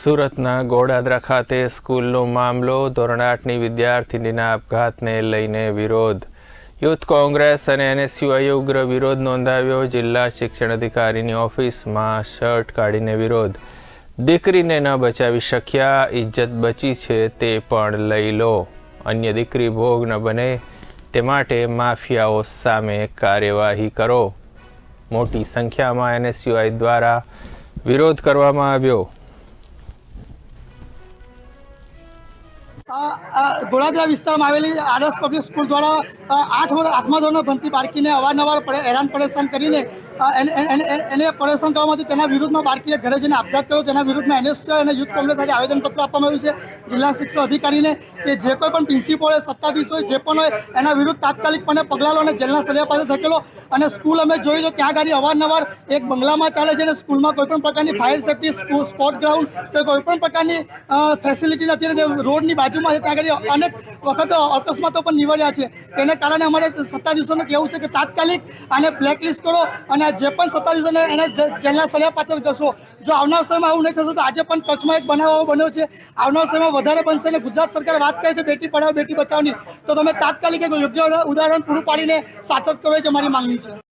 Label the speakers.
Speaker 1: સુરતના ગોડાદરા ખાતે સ્કૂલનો મામલો, ધોરણ આઠની વિદ્યાર્થિનીના આપઘાતને લઈને વિરોધ. યુથ કોંગ્રેસ અને એનએસયુઆઈએ ઉગ્ર વિરોધ નોંધાવ્યો, જિલ્લા શિક્ષણ અધિકારીની ઓફિસમાં શર્ટ કાઢીને વિરોધ. દીકરીને ન બચાવી શક્યા ઇજ્જત બચી છે તે પણ લઈ લો. અન્ય દીકરી ભોગ ન બને, તે માટે માફિયાઓ સામે કાર્યવાહી કરો. મોટી સંખ્યામાં એનએસયુઆઈ દ્વારા વિરોધ કરવામાં આવ્યો.
Speaker 2: ગોળાદરા વિસ્તારમાં આવેલી આદર્શ પબ્લિક સ્કૂલ દ્વારા આઠ વર્ષ આઠમા ધોરણમાં ભણતી બાળકીને અવારનવાર હેરાન પરેશાન કરીને એને પરેશાન કરવામાં તેના વિરુદ્ધમાં બાળકીએ ઘરે જઈને આપઘાત કર્યો. તેના વિરુદ્ધમાં એનએસયુઆઈ અને યુથ કોંગ્રેસ આજે આવેદનપત્ર આપવામાં આવ્યું છે. જિલ્લા શિક્ષણ અધિકારીને કે જે કોઈ પણ પ્રિન્સિપલ હોય, સત્તાધીશ હોય, જે પણ હોય, એના વિરુદ્ધ તાત્કાલિકપણે પગલાં લો અને જેલના સળિયા પાસે ધકેલો. અને સ્કૂલ અમે જોઈ તો ત્યાં ગાડી અવારનવાર એક બંગલામાં ચાલે છે અને સ્કૂલમાં કોઈ પણ પ્રકારની ફાયર સેફટી સ્પોર્ટ ગ્રાઉન્ડ કે કોઈ પણ પ્રકારની ફેસિલિટી નથી. અને બાજુ રોડની બાજુમાં છે, ત્યાં આગળ અનેક વખત અકસ્માતો પણ નિવડ્યા છે. તેને કારણે અમારે સત્તાધીશોને કહેવું છે કે તાત્કાલિક આને બ્લેકલિસ્ટ કરો અને જે પણ સત્તાધીશોને એને જેલના સળિયા પાછળ ઘસો જો આવનાર સમયમાં આવું નહીં થશે, તો આજે પણ કચ્છમાં એક બનાવ આવો બન્યો છે. આવનાર સમયમાં વધારે બનશે અને ગુજરાત સરકાર વાત કરે છે બેટી પઢાઓ, બેટી બચાવની. તો તમે તાત્કાલિક એક યોગ્ય ઉદાહરણ પૂરું પાડીને સાર્થક કરો, એ જ અમારી માંગણી છે.